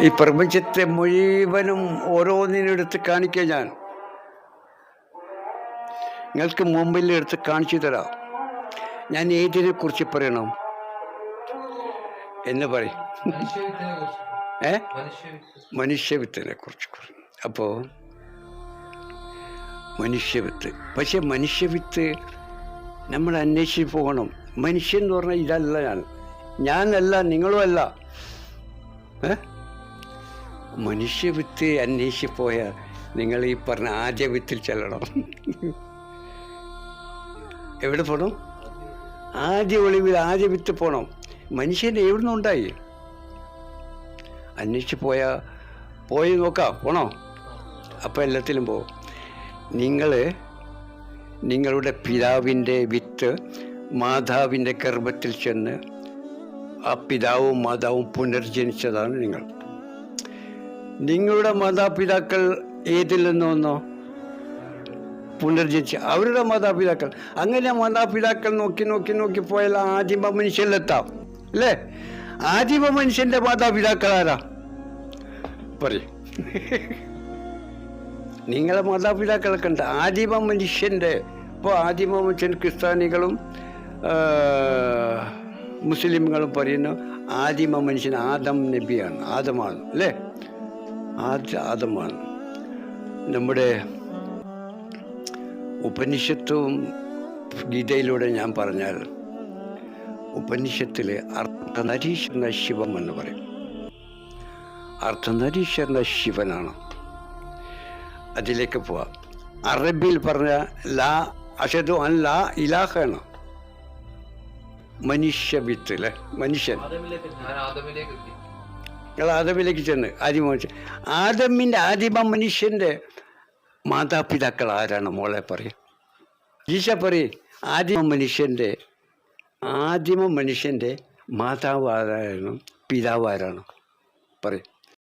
ഈ പ്രപഞ്ചത്തെ മുഴുവനും ഓരോന്നിനെടുത്ത് കാണിക്കുക ഞാൻ. നിങ്ങൾക്ക് മുമ്പിൽ എടുത്ത് കാണിച്ചു തരാം. ഞാൻ ഏതിനെ കുറിച്ച് പറയണം? എന്ന് പറയും. ഏ? മനുഷ്യവിത്ത് മനുഷ്യവിത്തിനെ കുറിച്ച് അപ്പോ മനുഷ്യവിത്ത്. പക്ഷെ മനുഷ്യവിത്ത് നമ്മൾ അന്വേഷിച്ച് പോകണം. മനുഷ്യൻ എന്ന് പറഞ്ഞാൽ ഇതല്ല ഞാൻ. ഞാനല്ല നിങ്ങളും അല്ല ഏ? മനുഷ്യവിത്ത് അന്വേഷിച്ച് പോയാൽ നിങ്ങൾ ഈ പറഞ്ഞ ആദ്യ വിത്തിൽ ചെല്ലണം. എവിടെ പോകണം ആദ്യ ഒളിവിൽ ആദ്യ വിത്ത് പോകണം മനുഷ്യൻ എവിടെ നിന്നുണ്ടായി അന്വേഷിച്ച് പോയി നോക്കാം പോണോ? അപ്പോൾ എല്ലാത്തിലും പോകും നിങ്ങൾ നിങ്ങളുടെ പിതാവിന്റെ വിത്ത് മാതാവിന്റെ ഗർഭത്തിൽ ചെന്ന് ആ പിതാവും മാതാവും പുനർജനിച്ചതാണ് നിങ്ങൾ. നിങ്ങളുടെ മാതാപിതാക്കൾ ഏതിൽ നിന്ന് വന്നോ? പുനർജനിച്ച. അവരുടെ മാതാപിതാക്കൾ. അങ്ങനെ മാതാപിതാക്കൾ നോക്കി നോക്കി നോക്കി പോയാൽ ആദിമ മനുഷ്യനിലെത്താം അല്ലേ? ആദിമ മനുഷ്യന്റെ മാതാപിതാക്കൾ ആരാ? പറയും. നിങ്ങളെ മാതാപിതാക്കളൊക്കെ ഉണ്ട് ആദിമ മനുഷ്യന്റെ ഇപ്പോൾ ആദിമ മനുഷ്യൻ ക്രിസ്ത്യാനികളും മുസ്ലിമുകളും പറയുന്നു ആദിമ മനുഷ്യൻ ആദം നബിയാണ് ആദമാണ്. അല്ലേ? ആദമാണ് നമ്മുടെ ഉപനിഷത്തും ഗീതയിലൂടെ ഞാൻ പറഞ്ഞാൽ ഉപനിഷത്തിലെ അർത്ഥനരീശ്വരന ശിവം എന്ന് പറയും. അർത്ഥനരീശ്വരന ശിവനാണ്. അതിലേക്ക് പോവാം. അറബിയിൽ പറഞ്ഞ ലാ അഷദു അൻ ലാ ഇലാഹാണ് മനുഷ്യ വിത്ത് അല്ലേ മനുഷ്യൻ. ഞാൻ ആദമിലേക്ക് ചെന്ന് മനുഷ്യൻ ആദമിന്റെ ആദിമ മനുഷ്യന്റെ മാതാപിതാക്കൾ ആരാണ് മോളെ പറയും. ഈശ പറയും ആദിമ മനുഷ്യന്റെ ആദിമ മനുഷ്യന്റെ മാതാവ് ആരായിരുന്നു പിതാവ് ആരാണ്? പറയും.